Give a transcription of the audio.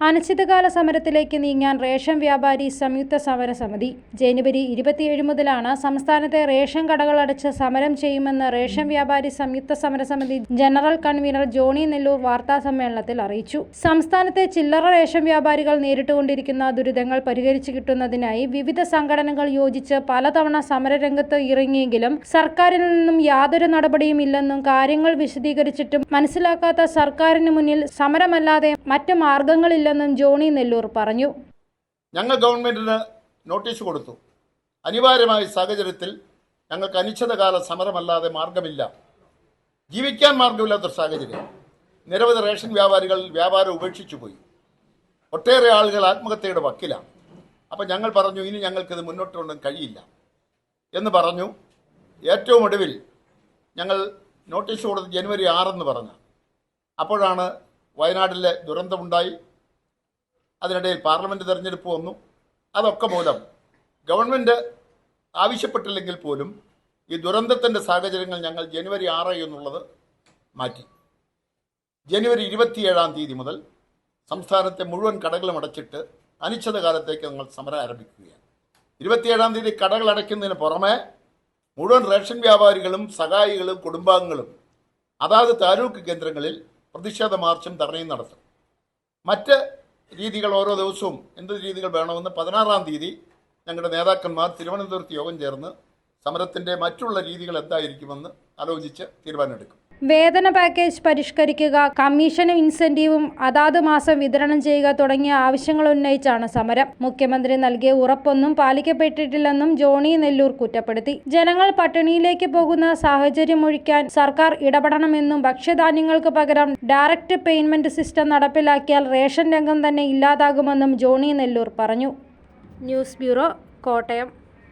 അനിശ്ചിതകാല സമരത്തിലേക്ക് നീങ്ങാൻ റേഷൻ വ്യാപാരി സംയുക്ത സമര സമിതി ജനുവരി ഇരുപത്തിയേഴ് മുതലാണ് സംസ്ഥാനത്തെ റേഷൻ കടകളടച്ച് സമരം ചെയ്യുമെന്ന് റേഷൻ വ്യാപാരി സംയുക്ത സമരസമിതി ജനറൽ കൺവീനർ ജോണി നെല്ലൂർ വാർത്താ സമ്മേളനത്തിൽ അറിയിച്ചു. സംസ്ഥാനത്തെ ചില്ലറ റേഷൻ വ്യാപാരികൾ നേരിട്ടുകൊണ്ടിരിക്കുന്ന ദുരിതങ്ങൾ പരിഹരിച്ചു കിട്ടുന്നതിനായി വിവിധ സംഘടനകൾ യോജിച്ച് പലതവണ സമരരംഗത്ത് ഇറങ്ങിയെങ്കിലും സർക്കാരിൽ നിന്നും യാതൊരു നടപടിയും ഇല്ലെന്നും കാര്യങ്ങൾ വിശദീകരിച്ചിട്ടും മനസ്സിലാക്കാത്ത സർക്കാരിന് മുന്നിൽ സമരമല്ലാതെ മറ്റ് മാർഗങ്ങളില്ലെന്നും ജോണി നെല്ലൂർ പറഞ്ഞു. ഞങ്ങൾ ഗവൺമെന്റിന് നോട്ടീസ് കൊടുത്തു. അനിവാര്യമായ സാഹചര്യത്തിൽ ഞങ്ങൾക്ക് അനിശ്ചിതകാല സമരമല്ലാതെ മാർഗമില്ല. ജീവിക്കാൻ മാർഗമില്ലാത്ത സാഹചര്യം. നിരവധി റേഷൻ വ്യാപാരികൾ വ്യാപാരം ഉപേക്ഷിച്ചു പോയി. ഒട്ടേറെ ആളുകൾ ആത്മഹത്യയുടെ വക്കിലാണ്. അപ്പം ഞങ്ങൾ പറഞ്ഞു ഇനി ഞങ്ങൾക്കിത് മുന്നോട്ട് കൊണ്ടും കഴിയില്ല എന്ന് പറഞ്ഞു. ഏറ്റവും ഒടുവിൽ ഞങ്ങൾ നോട്ടീസ് കൊടുത്ത് ജനുവരി ആറെന്ന് പറഞ്ഞു. അപ്പോഴാണ് വയനാട്ടിലെ ദുരന്തമുണ്ടായി. അതിനിടയിൽ പാർലമെന്റ് തെരഞ്ഞെടുപ്പ് വന്നു. അതൊക്കെ മൂലം ഗവൺമെന്റ് ആവശ്യപ്പെട്ടില്ലെങ്കിൽ പോലും ഈ ദുരന്തത്തിന്റെ സാഹചര്യങ്ങൾ ഞങ്ങൾ ജനുവരി ആറ് എന്നുള്ളത് മാറ്റി. ജനുവരി ഇരുപത്തിയേഴാം തീയതി മുതൽ സംസ്ഥാനത്തെ മുഴുവൻ കടകളും അടച്ചിട്ട് അനിശ്ചിതകാലത്തേക്ക് ഞങ്ങൾ സമരം ആരംഭിക്കുകയാണ്. ഇരുപത്തിയേഴാം തീയതി കടകൾ അടയ്ക്കുന്നതിന് പുറമെ മുഴുവൻ റേഷൻ വ്യാപാരികളും സഹായികളും കുടുംബാംഗങ്ങളും അതാത് താലൂക്ക് കേന്ദ്രങ്ങളിൽ പ്രതിഷേധ മാർച്ചും ധർണയും നടത്തും. മറ്റ് രീതികൾ ഓരോ ദിവസവും എന്ത് രീതികൾ വേണമെന്ന് പതിനാറാം തീയതി ഞങ്ങളുടെ നേതാക്കന്മാർ തിരുവനന്തപുരത്ത് യോഗം ചേർന്ന് സമരത്തിന്റെ മറ്റുള്ള രീതികൾ എന്തായിരിക്കുമെന്ന് ആലോചിച്ച് തീരുമാനമെടുക്കും. വേതന പാക്കേജ് പരിഷ്കരിക്കുക കമ്മീഷനും ഇൻസെന്റീവും അതാത് മാസം വിതരണം ചെയ്യുക തുടങ്ങിയ ആവശ്യങ്ങൾ ഉന്നയിച്ചാണ് സമരം. മുഖ്യമന്ത്രി നൽകിയ ഉറപ്പൊന്നും പാലിക്കപ്പെട്ടിട്ടില്ലെന്നും ജോണി നെല്ലൂർ കുറ്റപ്പെടുത്തി. ജനങ്ങൾ പട്ടിണിയിലേക്ക് പോകുന്ന സാഹചര്യം ഒഴിക്കാൻ സർക്കാർ ഇടപെടണമെന്നും ഭക്ഷ്യധാന്യങ്ങൾക്ക് പകരം ഡയറക്റ്റ് പേയ്മെന്റ് സിസ്റ്റം നടപ്പിലാക്കിയാൽ റേഷൻ രംഗം തന്നെ ഇല്ലാതാകുമെന്നും ജോണി നെല്ലൂർ പറഞ്ഞു. News bureau Kottayam.